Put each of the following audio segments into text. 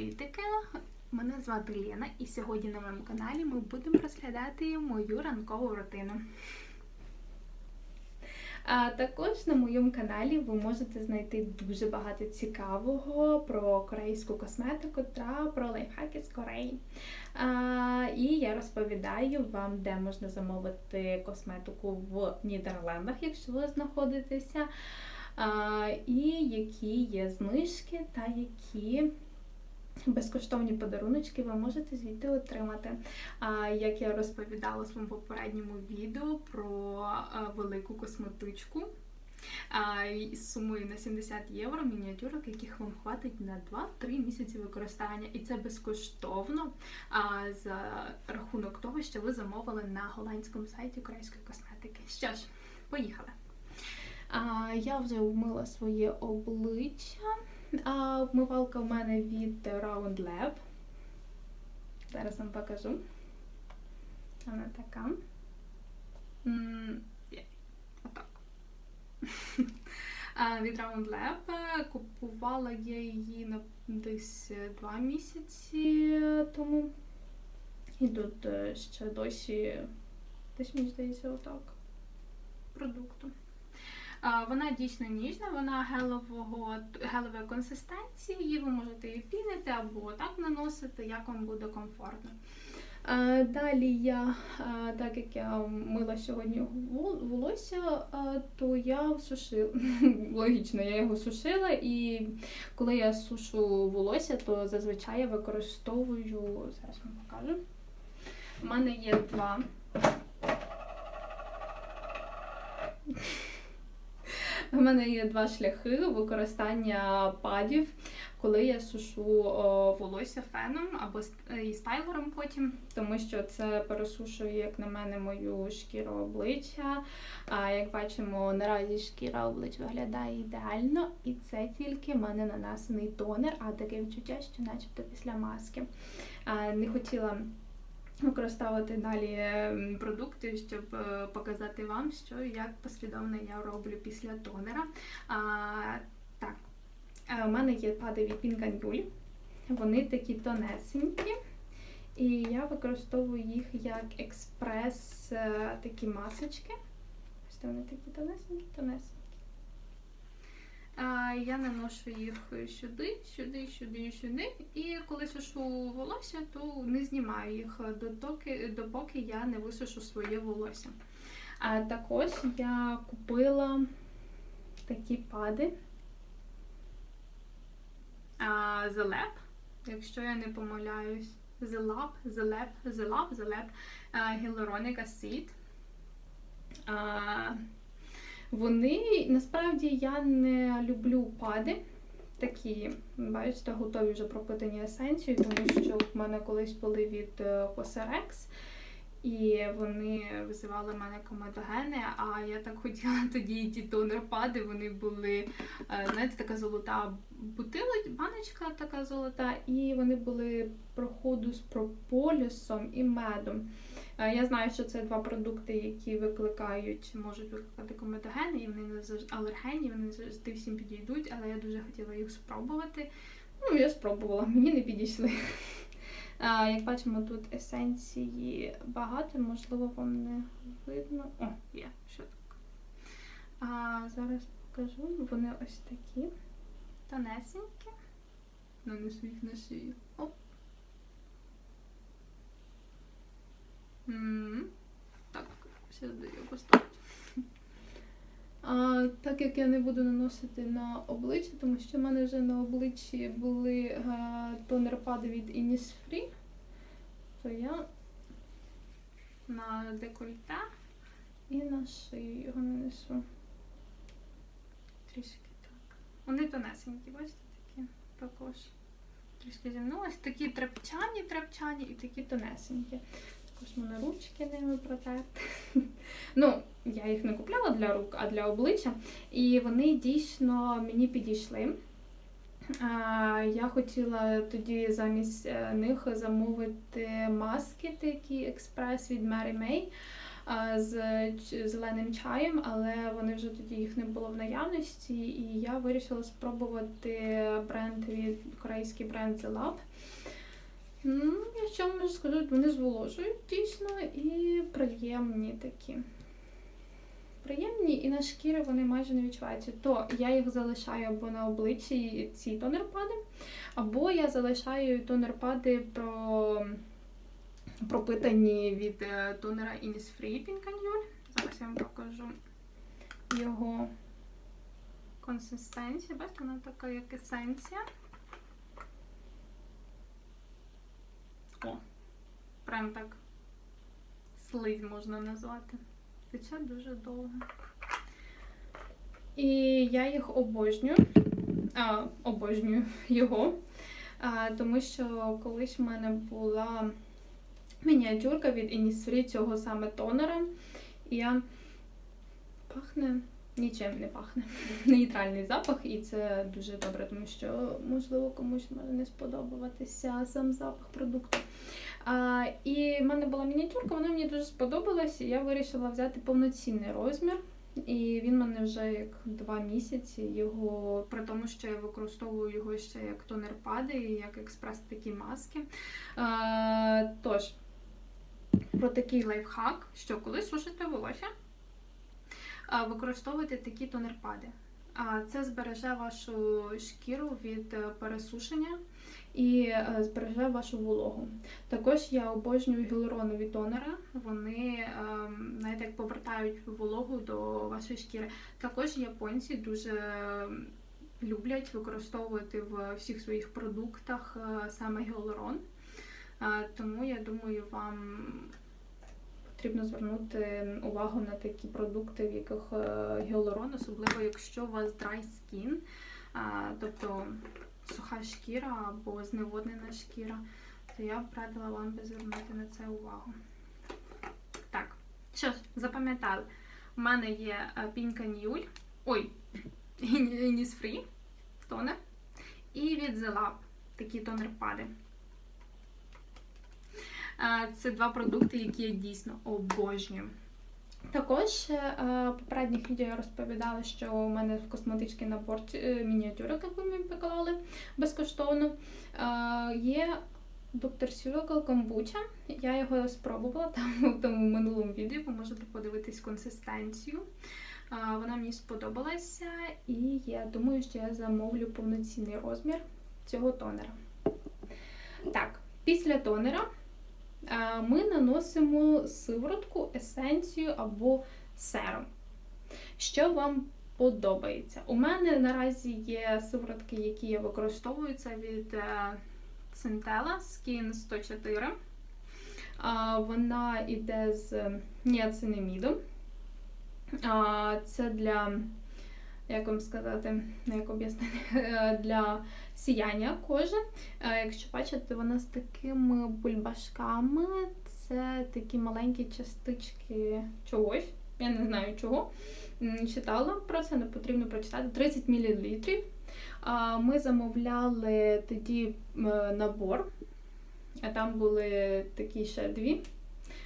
Привітики! Мене звати Лена, і сьогодні на моєму каналі ми будемо розглядати мою ранкову рутину. А також на моєму каналі ви можете знайти дуже багато цікавого про корейську косметику та про лайфхаки з Кореї. А, і я розповідаю вам, де можна замовити косметику в Нідерландах, якщо ви знаходитеся, а, і які є знижки та які. Безкоштовні подаруночки ви можете звідти отримати. Як я розповідала в своєму попередньому відео про велику косметичку а, і з сумою на 70 євро мініатюрок, яких вам хватить на 2-3 місяці використання. І це безкоштовно за рахунок того, що ви замовили на голландському сайті корейської косметики. Що ж, поїхали. Я вже вмила своє обличчя. А вмивалка в мене від Round Lab. Зараз вам покажу. Вона така. Отак. Від Round Lab купувала я її десь два місяці тому. І тут е, ще досі, десь мені здається, отак. Продукту. Вона дійсно ніжна, вона гелевого, гелевої консистенції, її ви можете її пінити або так наносити, як вам буде комфортно. Далі я, так як я мила сьогодні волосся, то я сушила. Логічно, я його сушила, і коли я сушу волосся, то зазвичай я використовую. Зараз вам покажу. У мене є два. У мене є два шляхи використання падів, коли я сушу волосся феном або е, і стайлером потім, тому що це пересушує, як на мене, мою шкіру обличчя. А як бачимо, наразі шкіра обличчя виглядає ідеально, і це тільки в мене нанесений тонер, а таке відчуття, що начебто після маски. Не хотіла використовувати далі ем, продукти, щоб е, показати вам, що як послідовно я роблю після тонера. А, так, Е, у мене є пади від Pink Вони такі тонесенькі. І я використовую їх як експрес е, такі масочки. Ось вони такі тонесенькі, тонесенькі. Я наношу їх сюди, сюди, сюди, сюди. І коли сушу волосся, то не знімаю їх дотоки, допоки я не висушу своє волосся. А також я купила такі пади. The Lab, якщо я не помиляюсь. The Lab, The Lab, The Lab, вони насправді я не люблю пади. Такі, бачите, готові вже пропитані есенцією, тому що в мене колись були від е, Cosrx, і вони визивали мене комедогени, а я так хотіла тоді ті тонер-пади, вони були, е, знаєте, така золота бутилочка, баночка така золота, і вони були проходу з прополісом і медом. Е, Я знаю, що це два продукти, які викликають, можуть викликати комедогени, і вони не завжди алергенні, вони завжди всім підійдуть, але я дуже хотіла їх спробувати. Ну, я спробувала, мені не підійшли. А, Як бачимо, тут есенції багато, можливо, вам не видно. О, є, що так. А, зараз покажу. Вони ось такі тонесенькі. Нанесу їх на шию. Оп. Так, зараз даю поставити. А, так як я не буду наносити на обличчя, тому що в мене вже на обличчі були е, тонер-пади від Innisfree, то я на декольте і на шию його нанесу. Трішки так. Вони тонесенькі, бачите, такі також. Трішки зімнулись. Такі трепчані, трепчані і такі тонесенькі. Також мене ручки ними протерти. Ну, я їх не купляла для рук, а для обличчя. І вони дійсно мені підійшли. Я хотіла тоді замість е, них замовити маски такі експрес від Mary May. з зеленим чаєм, але вони вже тоді їх не було в наявності, і я вирішила спробувати бренд від корейський бренд The Lab. М, Я що можу сказати, вони зволожують дійсно і приємні такі. Приємні і на шкірі вони майже не відчуваються. То я їх залишаю або на обличчі ці тонерпади, або я залишаю тонерпади про пропитані від е, тонера Innisfree Pink Annual. Зараз я вам покажу його консистенцію. Бачите, вона така як есенція. О, прям так слизь можна назвати. Тече дуже довго. І я їх обожнюю. А, обожнюю його. А, тому що колись в мене була мініатюрка від Innisfree цього саме тонера. І я пахне нічим не пахне. Нейтральний запах, і це дуже добре, тому що, можливо, комусь може не сподобатися сам запах продукту. А, і в мене була мініатюрка, вона мені дуже сподобалась, і я вирішила взяти повноцінний розмір. І він мене вже як два місяці. Його при тому, що я використовую його ще як тонер пади і як експрес такі маски. А, тож, про такий лайфхак, що коли сушите волосся, використовуйте такі тонерпади. А це збереже вашу шкіру від е, пересушення і е, збереже вашу вологу. Також я обожнюю гіалуронові тонери. Вони ем, знаєте, як повертають вологу до вашої шкіри. Також японці дуже люблять використовувати в всіх своїх продуктах е, саме гіалурон. Е, Тому я думаю, вам потрібно звернути увагу на такі продукти, в яких е, гіалурон, особливо якщо у вас dry skin, тобто суха шкіра або зневоднена шкіра, то я б радила вам би звернути на це увагу. Так, що ж, запам'ятали, у мене є е, пінка Нюль, ой, Innisfree тонер, і від The Lab такі тонер-пади. Е, Це два продукти, які я дійсно обожнюю. Також е, в попередніх відео я розповідала, що у мене в косметичний набор е, мініатюрок, яку ми поклали безкоштовно. Е, Є доктор Сюрокал комбуча. Я його спробувала там в тому минулому відео. Ви можете подивитись консистенцію. Е, Вона мені сподобалася, і я думаю, що я замовлю повноцінний розмір цього тонера. Так, після тонера ми наносимо сиворотку, есенцію або серум. Що вам подобається? У мене наразі є сиворотки, які я використовую. Це від е, Centella Skin 104. Вона йде з ніацинамідом. А, Це для, як вам сказати, як об'яснити, для сіяння кожи. Е, Якщо бачите, вона з такими бульбашками. Це такі маленькі частички чогось. Я не знаю чого. Читала про це, не потрібно прочитати. 30 мл. Ми замовляли тоді набор, а там були такі ще дві.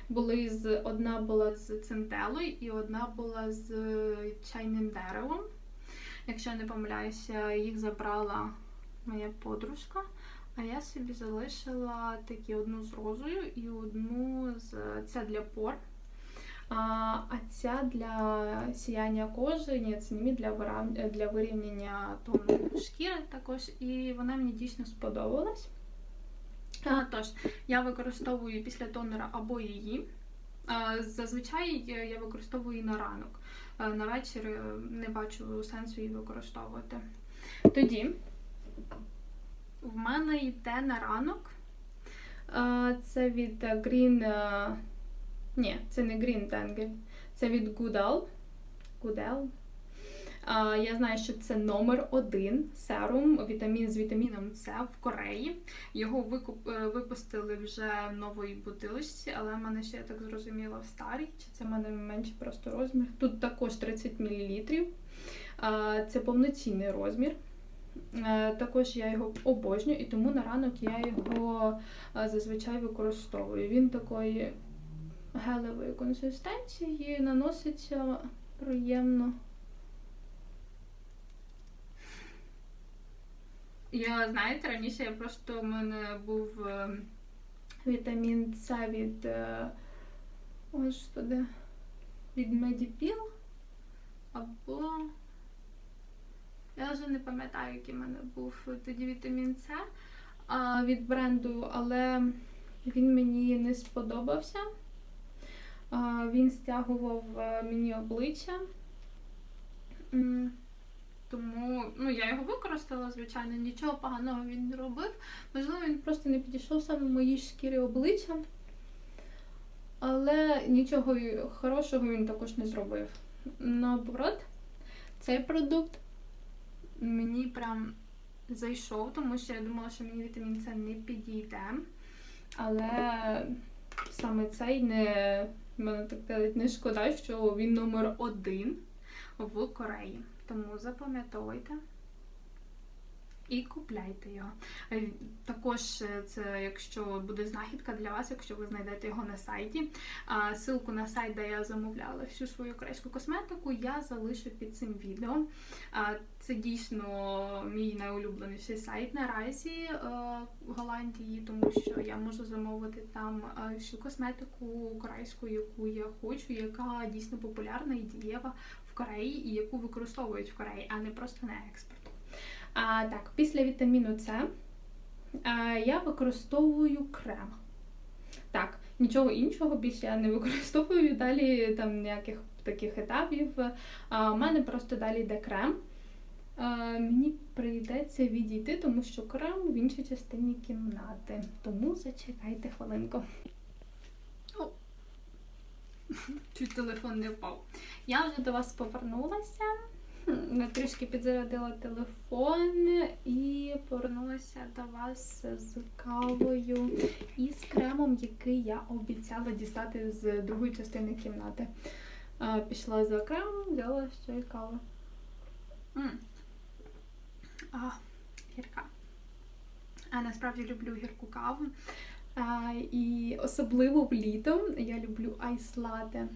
Були з одна була з центелою і одна була з чайним деревом. Якщо я не помиляюся, їх забрала моя подружка. А я собі залишила такі одну з розою і одну з ця для пор. А, ця для сіяння кожи, ніацинамід для вира- для вирівняння тону шкіри також. І вона мені дійсно сподобалась. А, тож, я використовую після тонера або її. Зазвичай я використовую її на ранок. На вечір е, не бачу сенсу її використовувати. Тоді в мене йде на ранок. Це від е, Green. е, Ні, це не Green Tangle. Це від Goodell. Goodell. Я знаю, що це номер один серум, вітамін з вітаміном С в Кореї. Його викуп, е, випустили вже в новій бутилочці, але в мене ще, я так зрозуміла, в старій, чи це в мене менший просто розмір. Тут також 30 мл. Це повноцінний розмір. Е, Також я його обожнюю, і тому на ранок я його е, зазвичай використовую. Він такий гелевої консистенції, наноситься приємно. Я знаєте, раніше я просто у мене був е, вітамін С від господи, від Медіпіл або я вже не пам'ятаю, який в мене був тоді вітамін С від бренду, але він мені не сподобався. Він стягував е, мені обличчя. Тому ну, я його використала, звичайно, нічого поганого він не робив. Можливо, він просто не підійшов саме моїй шкірі обличчя. Але нічого хорошого він також не зробив. Наоборот, цей продукт мені прям зайшов, тому що я думала, що мені вітамін С не підійде. Але саме цей не мене так навіть не шкода, що він номер один в Кореї. Тому запам'ятовуйте. І купляйте його. Е, Також е, це, якщо буде знахідка для вас, якщо ви знайдете його на сайті. А, Ссылку на сайт, де я замовляла всю свою корейську косметику, я залишу під цим відео. Це дійсно мій найулюбленіший сайт наразі е, в Голландії, тому що я можу замовити там всю косметику корейську, яку я хочу, яка дійсно популярна і дієва в Кореї, і яку використовують в Кореї, а не просто на експорт. А, так, після вітаміну С а, я використовую крем. Так, нічого іншого більше я не використовую. Далі там ніяких таких етапів. А, у мене просто далі йде крем. А, мені прийдеться відійти, тому що крем в іншій частині кімнати. Тому зачекайте хвилинку. Чуть телефон не впав. Я вже до вас повернулася. Трішки підзарядила телефон і повернулася до вас з кавою і з кремом, який я обіцяла дістати з другої частини кімнати. Пішла за кремом, взяла ще й каву. А, гірка. А насправді люблю гірку каву. А, і особливо влітом я люблю айс-лате.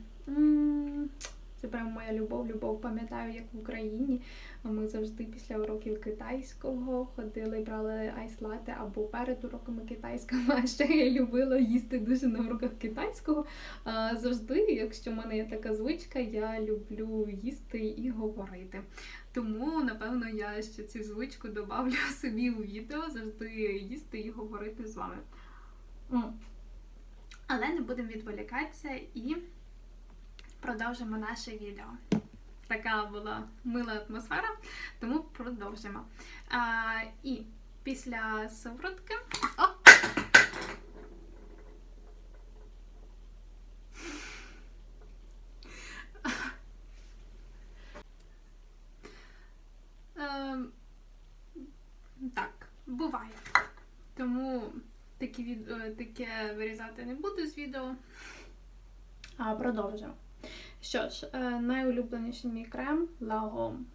Це прям моя любов, любов. Пам'ятаю, як в Україні ми завжди після уроків китайського ходили, брали айс-лате або перед уроками китайського. А ще я любила їсти дуже на уроках китайського. А, Завжди, якщо в мене є така звичка, я люблю їсти і говорити. Тому, напевно, я ще цю звичку добавлю собі у відео, завжди їсти і говорити з вами. Але не будемо відволікатися і продовжимо наше відео. Така була мила атмосфера, тому продовжимо. А, і після сиворотки. О! Ем, Так, буває. Тому е, таке вирізати не буду з відео. А продовжимо. Що ж, е, найулюбленіший мій крем Лагом.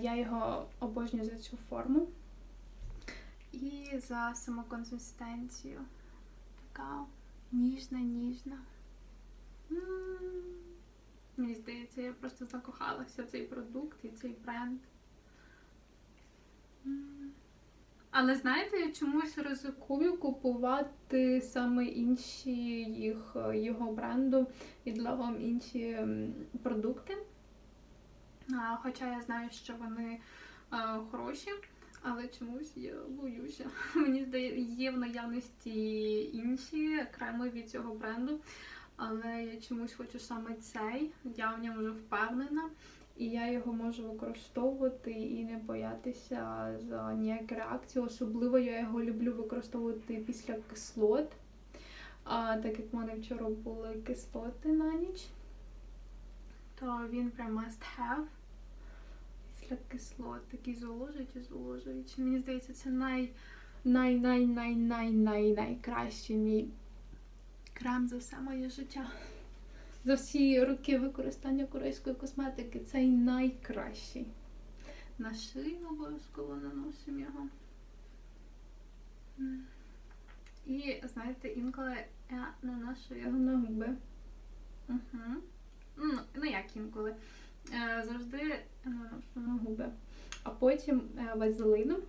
Я його обожнюю за цю форму. І за саму консистенцію. Така ніжна, ніжна. Мені здається, я просто закохалася в цей продукт і цей бренд. М. Але знаєте, я чомусь ризикую купувати саме інші їх, його бренду і для вам інші продукти. Хоча я знаю, що вони а, хороші, але чомусь я боюся. Мені здається, є в наявності інші креми від цього бренду, але я чомусь хочу саме цей. Я в ньому вже впевнена. І я його можу використовувати і не боятися за ніякі реакції. Особливо я його люблю використовувати після кислот. А, так як в мене вчора були кислоти на ніч, то він прям must have. Після кислот такий зволожують і зволожують. Мені здається, це най най най най най най найкращий мій крем за все моє життя. За всі роки використання корейської косметики цей найкращий. На шию обов'язково наносимо його. І знаєте, інколи я наношу його. На губи. Угу. Ну, як інколи. Е, завжди наношу. На губи. А потім е, вазелином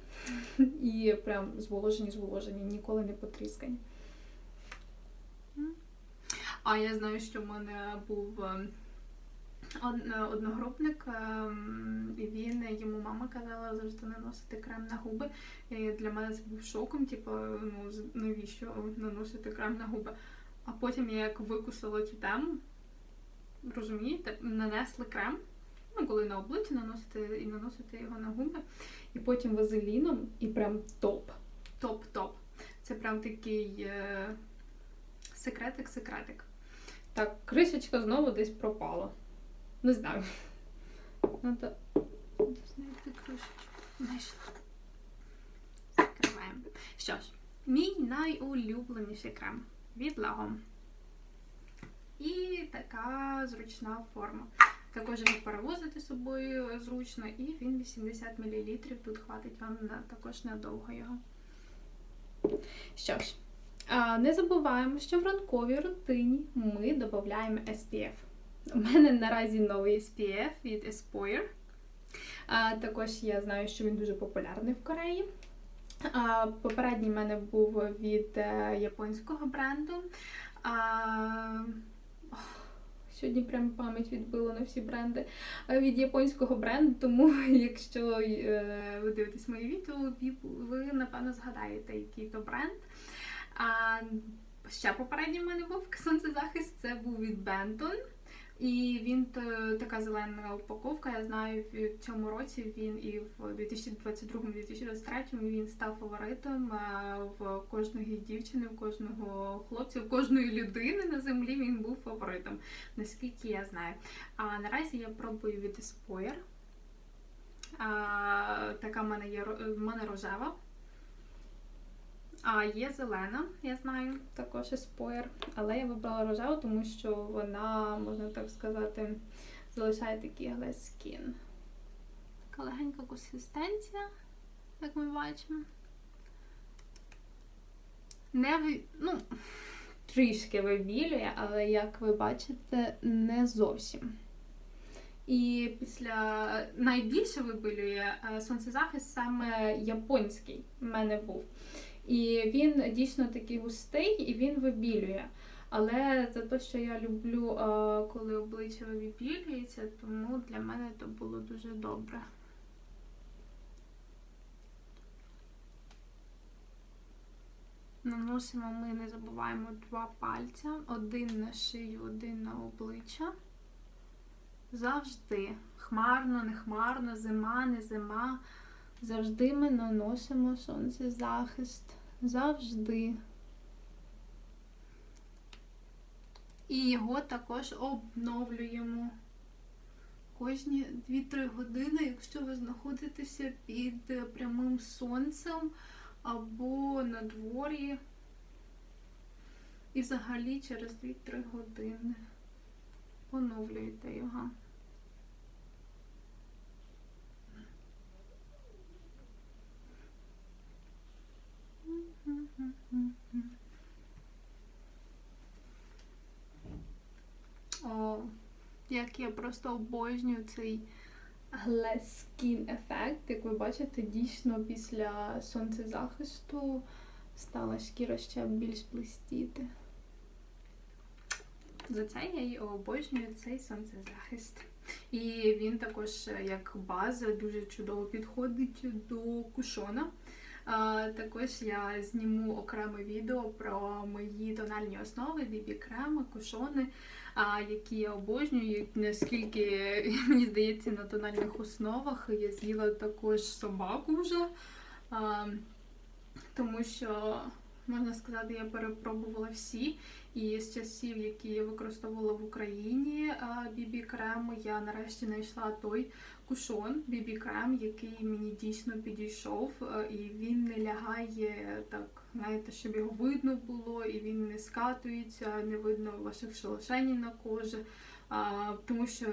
і прям зволожені, зволожені, ніколи не потріскані. А я знаю, що в мене був е, е, одногрупник, ем, і він йому мама казала завжди наносити крем на губи. І для мене це був шоком, типу, ну навіщо наносити крем на губи. А потім я як викусила цю тему, розумієте, нанесли крем. Ну, коли на обличчя наносити і наносити його на губи. І потім вазеліном, і прям топ. Топ-топ. Це прям такий е- секретик-секретик. Так, кришечка знову десь пропала. Не знаю. Надо... Знайти кришечку. Знайшла. Закриваємо. Що ж, мій найулюбленіший крем від Lego. І така зручна форма. Також його перевозити з собою зручно, і він 80 мл. Тут хватить вам також надовго його. Що ж, не забуваємо, що в ранковій рутині ми додаємо SPF. У мене наразі новий SPF від Espoir. Також я знаю, що він дуже популярний в Кореї. Попередній в мене був від е, японського бренду. Сьогодні прям пам'ять відбила на всі бренди від японського бренду, тому якщо е, ви дивитесь мої відео, ви напевно згадаєте, який то бренд. А ще попередній в мене був сонцезахист, це був від Benton. І він така зелена упаковка. Я знаю, в цьому році він і в 2022-2023 він став фаворитом в кожної дівчини, в кожного хлопця, в кожної людини на землі він був фаворитом, наскільки я знаю. А наразі я пробую від. А, така в мене є в мене рожева. А є зелена, я знаю. також Espoir, але я вибрала рожеву, тому що вона, можна так сказати, залишає такий skin. Така легенька консистенція, як ми бачимо. Не ви... ну, Трішки вибілює, але як ви бачите, не зовсім. і після найбільше вибилює е, сонцезахист Саме японський в мене був. І він дійсно такий густий і він вибілює. Але за те, що я люблю, коли обличчя вибілюється, тому для мене це було дуже добре. Наносимо ми, не забуваємо, два пальця, один на шию, один на обличчя. Завжди. Хмарно, не хмарно, зима, не зима. Завжди ми наносимо сонцезахист. Завжди. І його також обновлюємо. Кожні 2-3 години, якщо ви знаходитеся під прямим сонцем або на дворі. І взагалі через 2-3 години оновлюєте його. О, як я просто обожнюю цей Glass skin ефект, як ви бачите, дійсно після сонцезахисту стала шкіра ще більш блистіти. За це я й обожнюю цей сонцезахист. І він також е, як база дуже чудово підходить до кушона. Також я зніму окреме відео про мої тональні основи, бібі креми, кушони, які я обожнюю. Наскільки мені здається, на тональних основах я з'їла також собаку вже. Тому що, можна сказати, я перепробувала всі. І з часів, які я використовувала в Україні бібі крем, я нарешті знайшла той кушон бібі крем, який мені дійсно підійшов, е, і він не лягає так, знаєте, щоб його видно було, і він не скатується, не видно ваших шелушень на кожі. А, тому що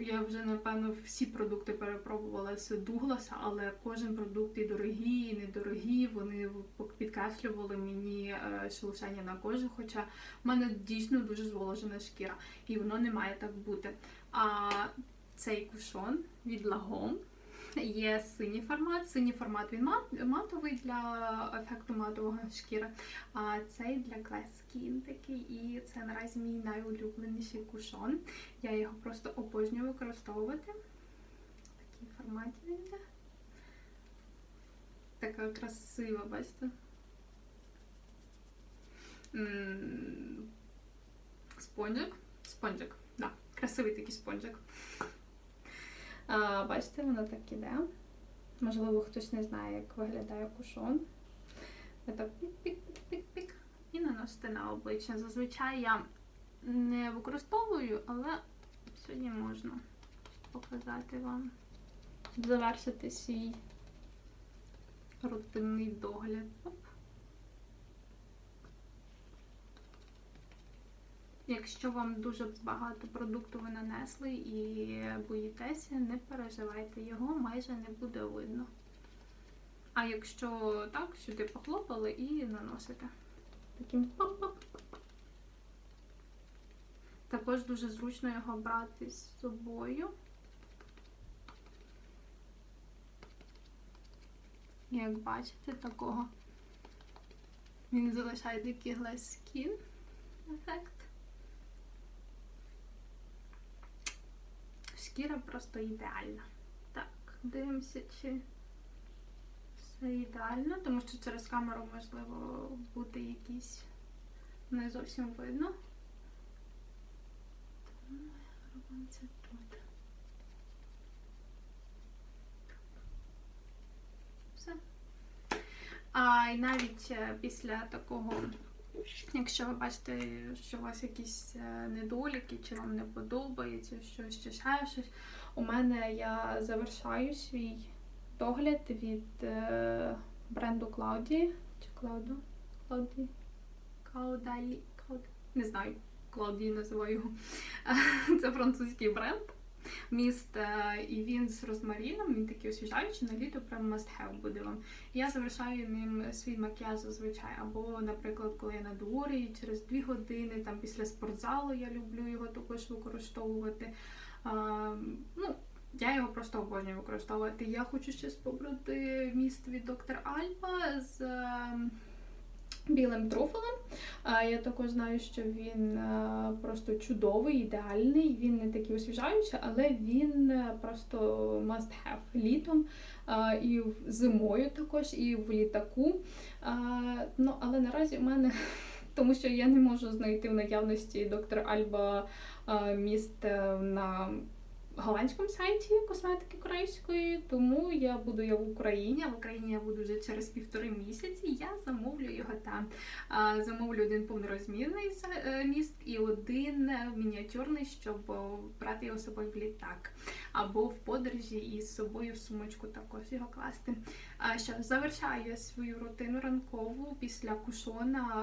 я вже напевно всі продукти перепробувала з Дугласа, але кожен продукт і дорогі, і недорогі. Вони підкреслювали мені е, шелушення на кожу, хоча в мене дійсно дуже зволожена шкіра, і воно не має так бути. А цей кушон від Лагом є синій формат. Синій формат він матовий для ефекту матового шкіри. А цей для Skin такий, і це наразі мій найулюбленіший кушон. Я його просто обожнюю використовувати. В такій форматі він йде. Така красива, бачите? Спонжик. Спонжик, да. Красивий такий спонжик. А, бачите, воно так іде. Можливо, хтось не знає, як виглядає кушон. Ви так Пік-пік-пік-пік. І наносити на обличчя. Зазвичай я не використовую, але сьогодні можна показати вам завершити свій рутинний догляд. Оп. Якщо вам дуже багато продукту ви нанесли і боїтеся, не переживайте, його майже не буде видно. А якщо так, сюди похлопали і наносите. таким поп-поп. Також дуже зручно його брати з собою. Як бачите, такого він залишає такий glass skin ефект. Шкіра просто ідеальна. Так, дивимося, чи все ідеально, тому що через камеру можливо бути якісь не зовсім видно. Тому робимо це тут. Все. А і навіть е, після такого, якщо ви бачите, що у вас якісь е, недоліки, чи вам не подобається щось, чи ще щось, У мене я завершаю свій догляд від е, бренду Cloudy. Чи Cloudu? Cloudy? Каудалі, Кауд... не знаю, Клаудії називаю його. Це французький бренд. Міст, е, і він з розмаріном, він такий освіжаючий, на літо прям must have буде вам. Я завершаю ним свій макіяж зазвичай. Або, наприклад, коли я на дворі, через дві години, там після спортзалу я люблю його також використовувати. А, ну, я його просто обожнюю використовувати. Я хочу ще спробувати міст від доктор Альба з ем, білим труфелем. Я також знаю, що він е, просто чудовий, ідеальний. Він не такий освіжаючий, але він е, просто must have літом і зимою також, і в літаку. Ну, але наразі в мене. Тому що я не можу знайти в наявності доктор Альба міст е, на голландському сайті косметики корейської, тому я буду я в Україні. В Україні я буду вже через півтори місяці. Я замовлю його там. Замовлю один повнорозмірний е, міст і один е, мініатюрний, щоб брати його з собою в літак. Або в подорожі і з собою в сумочку також його класти. Що завершаю я свою рутину ранкову після кушона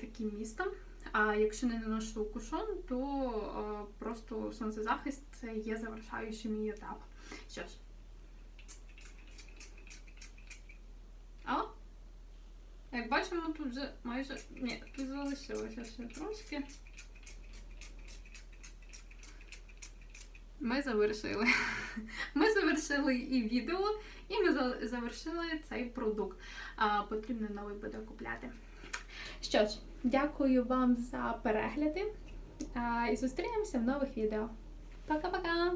таким містом. А якщо не наношу кушон, то а, просто сонцезахист це є завершаючий мій етап. Що ж, А? Як бачимо, тут вже майже. Ні, тут залишилося ще трошки. Ми завершили. Ми завершили і відео, і ми завершили цей продукт. А, потрібно новий буде купляти. Що ж, дякую вам за перегляди і зустрінемося в нових відео. Пока-пока!